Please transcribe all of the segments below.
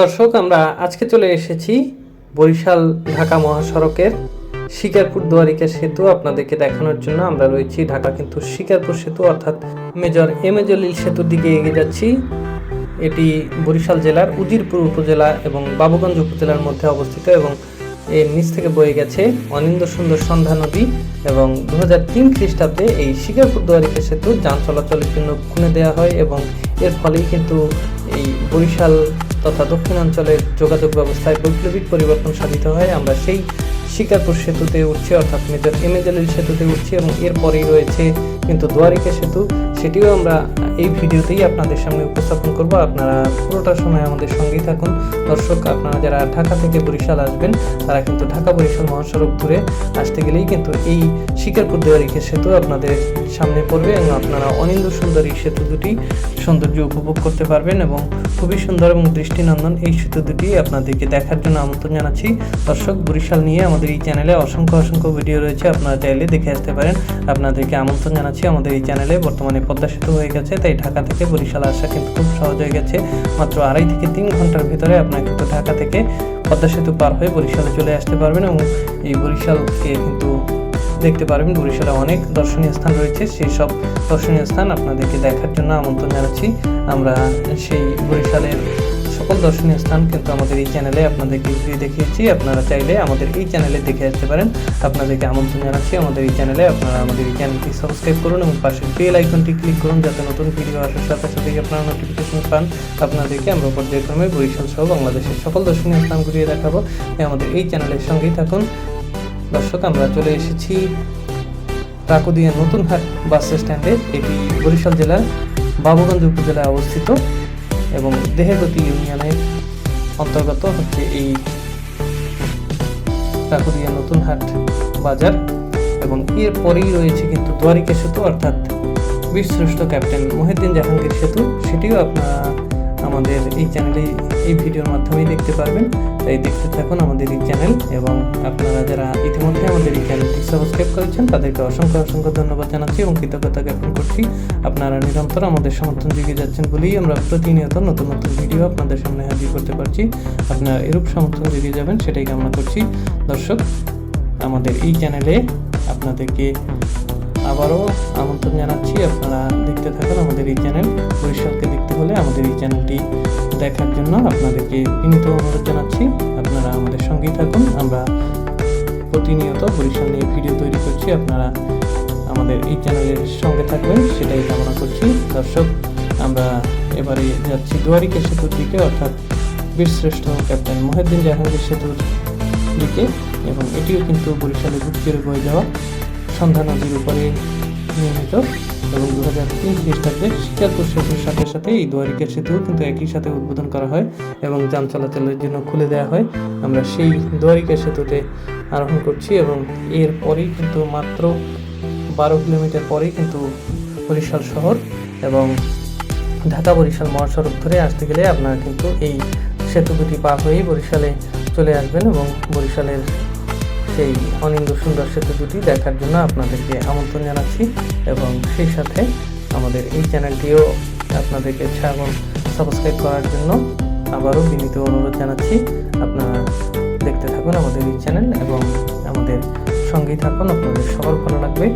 দর্শক, আমরা আজকে চলে এসেছি বরিশাল ঢাকা মহাসড়কের শিকারপুর দুয়ারিকা সেতু আপনাদেরকে দেখানোর জন্য। আমরা রয়েছি ঢাকা কিন্তু শিকারপুর সেতু, অর্থাৎ মেজর এম এ জলিল সেতুর দিকে এগিয়ে যাচ্ছি। এটি বরিশাল জেলার উজিরপুর উপজেলা এবং বাবুগঞ্জ উপজেলার মধ্যে অবস্থিত এবং এর নিচ থেকে বয়ে গেছে অনিন্দ সুন্দর সন্ধ্যা নদী এবং দু হাজার তিন খ্রিস্টাব্দে এই শিকারপুর দুয়ারিকা সেতু যান চলাচলের জন্য খুলে দেওয়া হয় এবং এর ফলেই কিন্তু এই বরিশাল তথা দক্ষিণাঞ্চলের যোগাযোগ ব্যবস্থায় বৈপ্লবিক পরিবর্তন সাধিত হয়। আমরা সেই শিকারপুর সেতুতে উঠছি, অর্থাৎ মেজর এম সেতুতে উঠছি এবং এরপরেই রয়েছে কিন্তু দুয়ারিকা সেতু। সেটিও আমরা এই ভিডিওতেই আপনাদের সামনে উপস্থাপন করব। আপনারা পুরোটা সময় আমাদের সঙ্গেই থাকুন। দর্শক, আপনারা যারা ঢাকা থেকে বরিশাল আসবেন, তারা কিন্তু ঢাকা বরিশাল মহাসড়ক ধরে আসতে গেলেই কিন্তু এই শিকারপুর দুয়ারিকা সেতু আপনাদের সামনে পড়বে এবং আপনারা অনিন্দ সুন্দর সেতু দুটি সৌন্দর্য উপভোগ করতে পারবেন এবং খুবই সুন্দর এবং দৃষ্টিনন্দন এই সেতু দুটি আপনাদেরকে দেখার জন্য আমন্ত্রণ জানাচ্ছি। দর্শক, বরিশাল নিয়ে আমাদের এই চ্যানেলে অসংখ্য অসংখ্য ভিডিও রয়েছে। আপনারা চাইলে দেখে আসতে পারেন। আপনাদেরকে আমন্ত্রণ জানাচ্ছি। আমাদের এই চ্যানেলে বর্তমানে পদ্মা সেতু হয়ে গেছে। তাই ঢাকা থেকে বরিশাল আসা কিন্তু খুব সহজ হয়ে গেছে। মাত্র আড়াই থেকে তিন ঘণ্টার ভিতরে আপনার কিন্তু ঢাকা থেকে পদ্মা সেতু পার হয়ে বরিশালে চলে আসতে পারবেন এবং এই বরিশালকে কিন্তু দেখতে পারবেন। বরিশালে অনেক দর্শনীয় স্থান রয়েছে। সেই সব দর্শনীয় স্থান আপনাদেরকে দেখার জন্য আমন্ত্রণ জানাচ্ছি। আমরা সেই বরিশালের সকল দর্শনীয় স্থান কিন্তু আমাদের এই চ্যানেলে আপনাদেরকে ঘুরিয়ে দেখিয়েছি। আপনারা চাইলে আমাদের এই চ্যানেলে দেখে আসতে পারেন। আপনাদেরকে আমন্ত্রণ জানাচ্ছি আমাদের এই চ্যানেলে আপনারা আমাদের এই চ্যানেলটি সাবস্ক্রাইব করুন এবং পাশের বেল আইকনটি ক্লিক করুন যাতে নতুন ভিডিও আসার সাথে সাথে আপনারা নোটিফিকেশন পান। আপনাদেরকে আমরা পর্যায়ক্রমে বরিশাল সহ বাংলাদেশের সকল দর্শনীয় স্থান ঘুরিয়ে দেখাবো। আমাদের এই চ্যানেলের সঙ্গেই থাকুন। দর্শক, আমরা চলে এসেছি কাকুদিয়া নতুন হাট বাস স্ট্যান্ডে এটি বরিশাল জেলার বাবুগঞ্জ উপজেলায় অবস্থিত। এবং দেহেগতি ইউনিয়নের অন্তর্গত হচ্ছে এই কাকুরিয়া নতুন হাট বাজার এবং এর পরেই রয়েছে কিন্তু দ্বারিকা সেতু, অর্থাৎ বিশ্রেষ্ঠ ক্যাপ্টেন মহিউদ্দিন জাহাঙ্গীর সেতু। সেটিও আপনারা আমাদের এই চ্যানেলে এই ভিডিওর মাধ্যমেই দেখতে পারবেন। তাই দেখতে থাকুন আমাদের এই চ্যানেল এবং আপনারা যারা ইতিমধ্যে আমাদের এই চ্যানেলটি সাবস্ক্রাইব করেছেন, তাদেরকে অসংখ্য অসংখ্য ধন্যবাদ জানাচ্ছি এবং কৃতজ্ঞতা জ্ঞাপন করছি। আপনারা নিরন্তর আমাদের সমর্থন জুগিয়ে যাচ্ছেন বলেই আমরা প্রতিনিয়ত নতুন নতুন ভিডিও আপনাদের সামনে হাজির করতে পারছি। আপনারা এরূপ সমর্থন জুগিয়ে যাবেন, সেটাই কামনা করছি। দর্শক, আমাদের এই চ্যানেলে আপনাদেরকে আবারও আমন্ত্রণ জানাচ্ছি। আপনারা দেখতে থাকুন আমাদের এই চ্যানেল। বরিশালকে দেখতে হলে আমাদের এই চ্যানেলটি দেখার জন্য আপনাদেরকে বিনীত অনুরোধ জানাচ্ছি। আপনারা আমাদের সঙ্গেই থাকুন। আমরা প্রতিনিয়ত বরিশাল নিয়ে ভিডিও তৈরি করছি। আপনারা আমাদের এই চ্যানেলের সঙ্গে থাকবেন। সেটাই কামনা করছি। দর্শক, আমরা এবারে যাচ্ছি দুয়ারিকে সেতুর দিকে, অর্থাৎ বীরশ্রেষ্ঠ ক্যাপ্টেন মহিউদ্দিন জাহাঙ্গীর সেতুর দিকে। এবং এটিও কিন্তু বরিশালে চিরে বয়ে যাওয়া। সন্ধ্যা নদীর উপরে নির্মিত এবং দু হাজার তিন খ্রিস্টাব্দে শিকারপুর সেতুর সাথে সাথে এই দুয়ারিকা সেতুও কিন্তু একই সাথে উদ্বোধন করা হয় এবং যান চলাচলের জন্য খুলে দেওয়া হয়। আমরা সেই দুয়ারিকা সেতুতে আরোহণ করছি এবং এর পরেই কিন্তু মাত্র বারো কিলোমিটার পরেই কিন্তু বরিশাল শহর এবং ঢাকা বরিশাল মহাসড়ক ধরে আসতে গেলে আপনারা কিন্তু এই সেতু দুটি পার হয়েই বরিশালে চলে আসবেন এবং বরিশালের সেই অনিন্দ সুন্দর সেতু দুটি দেখার জন্য আপনাদেরকে আমন্ত্রণ জানাচ্ছি এবং সেই সাথে আমাদের এই চ্যানেলটিও আপনাদেরকে ছাগল সাবস্ক্রাইব করার জন্য আবারও বিনীত অনুরোধ জানাচ্ছি। আপনারা দেখতে থাকুন আমাদের এই চ্যানেল এবং আমাদের সঙ্গেই থাকুন। আপনাদের সবার ভালো লাগবে।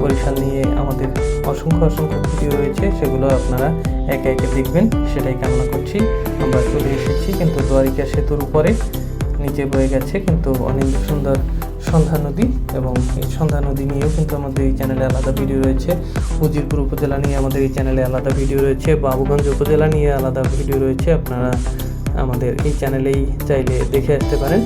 বরিশাল নিয়ে আমাদের অসংখ্য অসংখ্য ভিডিও রয়েছে, সেগুলো আপনারা একে একে দেখবেন। সেটাই কামনা করছি। আমরা চলে এসেছি কিন্তু দ্বারিকা সেতুর উপরে। নিচে বয়ে গেছে, কিন্তু অনেক সুন্দর সন্ধ্যা নদী এবং এই সন্ধ্যা নদী নিয়েও কিন্তু আমাদের এই চ্যানেলে আলাদা ভিডিও রয়েছে। উজিরপুর উপজেলা নিয়ে আমাদের এই চ্যানেলে আলাদা ভিডিও রয়েছে, বাবুগঞ্জ উপজেলা নিয়ে আলাদা ভিডিও রয়েছে। আপনারা আমাদের এই চ্যানেলেই চাইলে দেখে আসতে পারেন।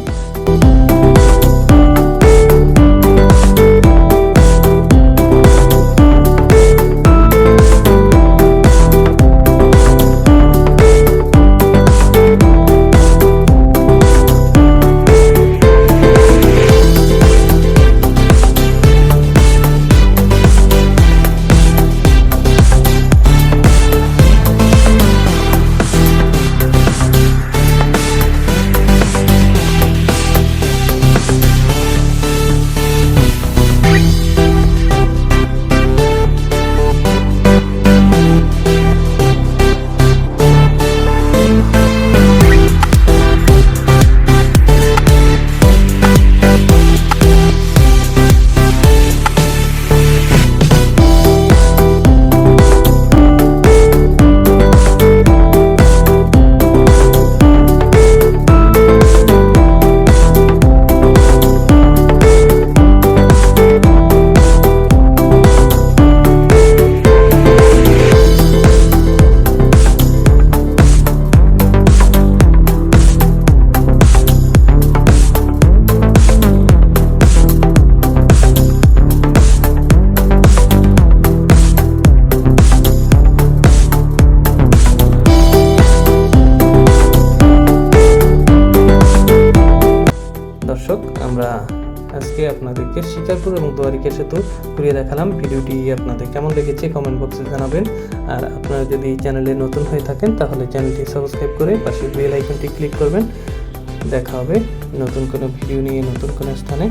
আমরা আজকে আপনাদেরকে শিকারপুর এবং দুয়ারিকা সেতু ঘুরিয়ে দেখালাম। ভিডিওটি আপনাদের কেমন লেগেছে কমেন্ট বক্সে জানাবেন। আর আপনারা যদি চ্যানেলে নতুন হয়ে থাকেন, তাহলে চ্যানেলটি সাবস্ক্রাইব করে পাশে বেল আইকনটি ক্লিক করবেন। দেখা হবে নতুন কোনো ভিডিও নিয়ে নতুন কোনো স্থানে।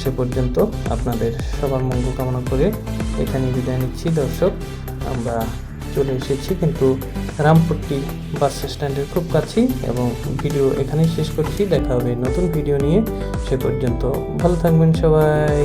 সে পর্যন্ত আপনাদের সবার মঙ্গল কামনা করে এখানে বিদায় নিচ্ছি দর্শক। আমরা চলে এসেছি, কিন্তু রামপুরটি বাস স্ট্যান্ডের খুব কাছেই এবং ভিডিও এখানেই শেষ করছি। দেখা হবে নতুন ভিডিও নিয়ে। সে পর্যন্ত ভালো থাকবেন সবাই।